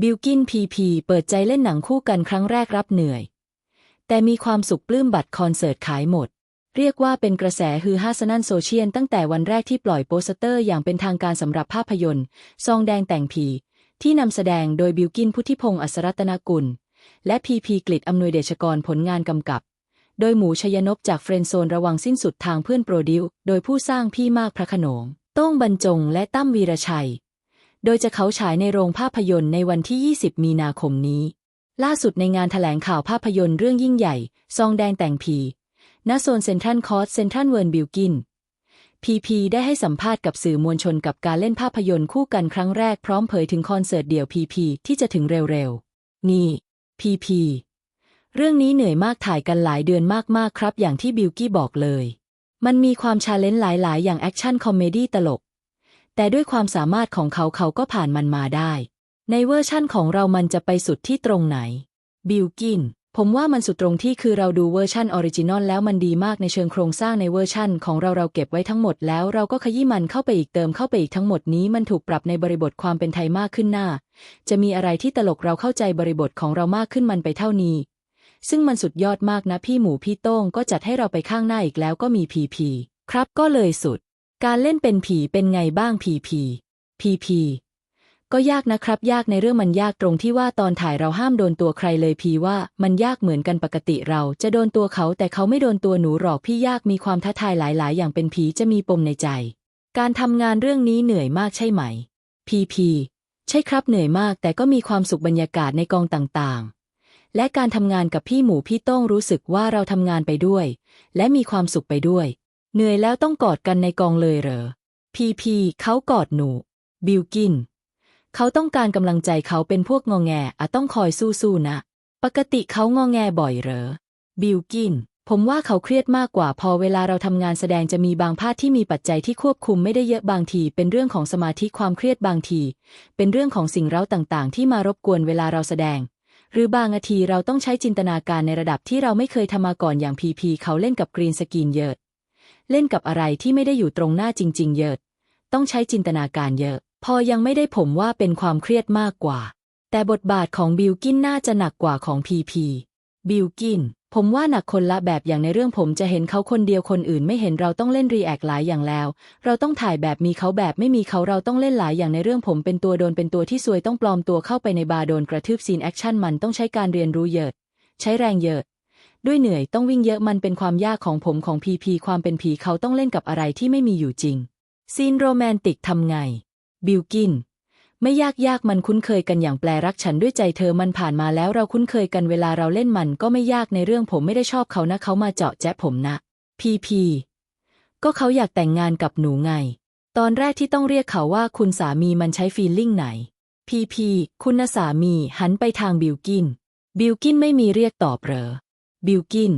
บิลกินพีพีเปิดใจเล่นหนังคู่กันครั้งแรกรับเหนื่อย แต่มีความสุขปลื้มบัตรคอนเสิร์ตขายหมด เรียกว่าเป็นกระแสฮือฮาสนั่นโซเชียลตั้งแต่วันแรกที่ปล่อยโปสเตอร์อย่างเป็นทางการสำหรับภาพยนตร์ ซองแดงแต่งผี ที่นำแสดงโดยบิลกินพุทธิพงศ์อัศรัตนกุล และพีพีกฤษอำนวยเดชกรผลงานกำกับ โดยหมูชยนพจากเฟรนด์โซนระวังสิ้นสุดทางเพื่อนโปรดิวโดยผู้สร้างพี่มากพระขนง โต้งบรรจงและตั้มวีรชัย โดยจะเขาฉายในโรงภาพยนตร์ในวันที่ 20 มีนาคมนี้ ล่าสุดในงานแถลงข่าวภาพยนตร์เรื่องยิ่งใหญ่ ซองแดงแต่งผี ณ โซนเซนทรัลคอร์สเซนทรัลเวิร์นบิลกิน พีพีได้ให้สัมภาษณ์กับสื่อมวลชนกับการเล่นภาพยนตร์คู่กันครั้งแรกพร้อมเผยถึงคอนเสิร์ตเดี่ยวพีพีที่จะถึงเร็วๆ นี่ พีพีเรื่องนี้เหนื่อยมากถ่ายกันหลายเดือนมากๆครับ อย่างที่บิลกี้บอกเลย มันมีความชาเลนจ์หลาย ๆ อย่างแอคชั่นคอมเมดี้ตลก แต่ด้วยความสามารถของเขาเขาก็ผ่านมันมาได้ ในเวอร์ชั่นของเรามันจะไปสุดที่ตรงไหน บิลกิน ผมว่ามันสุดตรงที่คือเราดูเวอร์ชั่นออริจินอลแล้วมันดีมากในเชิงโครงสร้างในเวอร์ชั่นของเราเราเก็บไว้ทั้งหมดแล้วเราก็ขยี้มันเข้าไปอีกเติมเข้าไปอีกทั้งหมดนี้มันถูกปรับในบริบทความเป็นไทยมากขึ้นหน้า จะมีอะไรที่ตลกเราเข้าใจบริบทของเรามากขึ้นมันไปเท่านี้ ซึ่งมันสุดยอดมากนะพี่หมูพี่โต้งก็จัดให้เราไปข้างหน้าอีกแล้วก็มีพีพีครับก็เลยสุด การเล่นเป็นผีเป็นไงบ้างพีพีพีพีก็ยากนะครับ ยากในเรื่องมันยากตรงที่ว่าตอนถ่ายเราห้ามโดนตัวใครเลยพีว่ามันยากเหมือนกันปกติเราจะโดนตัวเขาแต่เขาไม่โดนตัวหนูหรอกพี่ยากมีความท้าทายหลาย ๆ อย่างเป็นผีจะมีปมในใจ การทำงานเรื่องนี้เหนื่อยมากใช่ไหม พีพีใช่ครับเหนื่อยมากแต่ก็มีความสุขบรรยากาศในกองต่างๆ และการทำงานกับพี่หมูพี่ต้องรู้สึกว่าเราทำงานไปด้วย และมีความสุขไปด้วย เหนื่อยแล้วต้องกอดกันในกองเลยเหรอ พีพีเขากอดหนู บิลกิน เขาต้องการกำลังใจเขาเป็นพวกงอแงอะต้องคอยสู้ๆนะ ปกติเขางอแงบ่อยเหรอ บิลกิน ผมว่าเขาเครียดมากกว่าพอเวลาเราทำงานแสดงจะมีบางพาร์ทที่มีปัจจัยที่ควบคุมไม่ได้เยอะบางที เป็นเรื่องของสมาธิความเครียดบางที เป็นเรื่องของสิ่งเร้าต่างๆ ที่มารบกวนเวลาเราแสดงหรือบางนาทีเราต้องใช้จินตนาการในระดับที่เราไม่เคยทำมาก่อนอย่างพีพีเขาเล่นกับกรีนสกรีนเยอะ เล่นกับอะไรที่ไม่ได้อยู่ตรงหน้าจริง ๆ เยอะ ต้องใช้จินตนาการเยอะ พอยังไม่ได้ผมว่าเป็นความเครียดมากกว่า แต่บทบาทของบิลกินน่าจะหนักกว่าของพีพีบิลกิน ผมว่าหนักคนละแบบอย่างในเรื่องผมจะเห็นเขาคนเดียวคนอื่นไม่เห็นเราต้องเล่นรีแอคหลายอย่างแล้ว เราต้องถ่ายแบบมีเขาแบบไม่มีเขาเราต้องเล่นหลายอย่างในเรื่องผมเป็นตัวโดนเป็นตัวที่ซวยต้องปลอมตัวเข้าไปในบาร์โดนกระทืบซีนแอคชั่นมันต้องใช้การเรียนรู้เยอะ ใช้แรงเยอะ ด้วยเหนื่อยต้องวิ่งเยอะมันเป็นความยากของผมของพีพีความเป็นผีเขาต้องเล่นกับอะไรที่ไม่มีอยู่จริง ซีนโรแมนติกทำไง บิลกิน ไม่ยากยากมันคุ้นเคยกันอย่างแปลรักฉันด้วยใจเธอมันผ่านมาแล้วเราคุ้นเคยกันเวลาเราเล่นมันก็ไม่ยากในเรื่องผมไม่ได้ชอบเขานะเขามาเจาะแจ๊ผมนะ พีพีก็เขาอยากแต่งงานกับหนูไง ตอนแรกที่ต้องเรียกเขาว่าคุณสามีมันใช้ฟีลลิ่งไหน พีพี คุณนะสามีหันไปทางบิลกิน บิลกินไม่มีเรียกตอบเหรอ บิลกิน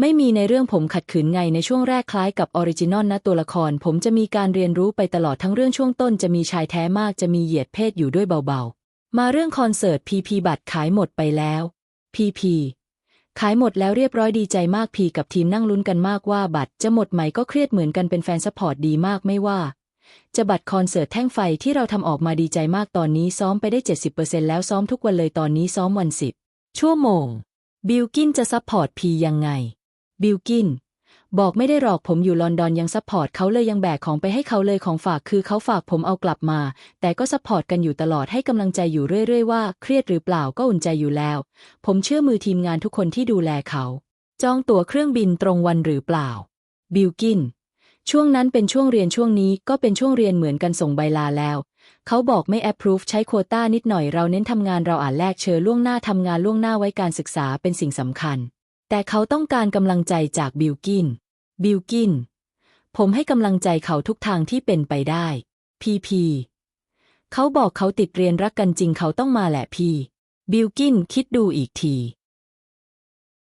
ไม่มีในเรื่องผมขัดขืนไงในช่วงแรกคล้ายกับออริจินอลนะตัวละคร ผมจะมีการเรียนรู้ไปตลอดทั้งเรื่องช่วงต้น จะมีชายแท้มากจะมีเหยียดเพศอยู่ด้วยเบาๆ มาเรื่องคอนเสิร์ตพีพีบัตรขายหมดไปแล้วพีพีขายหมดแล้วเรียบร้อยดีใจมากพีกับทีมนั่งลุ้นกันมากว่าบัตรจะหมดไหมก็เครียดเหมือนกันเป็นแฟนซัพพอร์ตดีมากไม่ว่า จะบัตรคอนเสิร์ตแท่งไฟที่เราทำออกมาดีใจมากตอนนี้ซ้อมไปได้ 70%แล้วซ้อมทุกวันเลยตอนนี้ซ้อมวันสิบชั่วโมง บิลกินจะซัพพอร์ตพียังไง บิลกิน บอกไม่ได้หรอกผมอยู่ลอนดอนยังซัพพอร์ตเขาเลยยังแบกของไปให้เขาเลยของฝากคือเขาฝากผมเอากลับมา แต่ก็ซัพพอร์ตกันอยู่ตลอดให้กำลังใจอยู่เรื่อยๆว่าเครียดหรือเปล่าก็อุ่นใจอยู่แล้ว ผมเชื่อมือทีมงานทุกคนที่ดูแลเขา จองตั๋วเครื่องบินตรงวันหรือเปล่า บิลกิน ช่วงนั้นเป็นช่วงเรียนช่วงนี้ก็เป็นช่วงเรียนเหมือนกันส่งใบลาแล้ว เขาบอกไม่ approve ใช้โควต้านิดหน่อยเราเน้นทำงานเราอ่านแลกเชิญล่วงหน้าทำงานล่วงหน้าไว้การศึกษาเป็นสิ่งสำคัญ แต่เขาต้องการกำลังใจจากบิลกิน บิลกิน ผมให้กำลังใจเขาทุกทางที่เป็นไปได้ พีพีเขาบอกเขาติดเรียนรักกันจริงเขาต้องมาแหละพี่ บิลกินคิดดูอีกที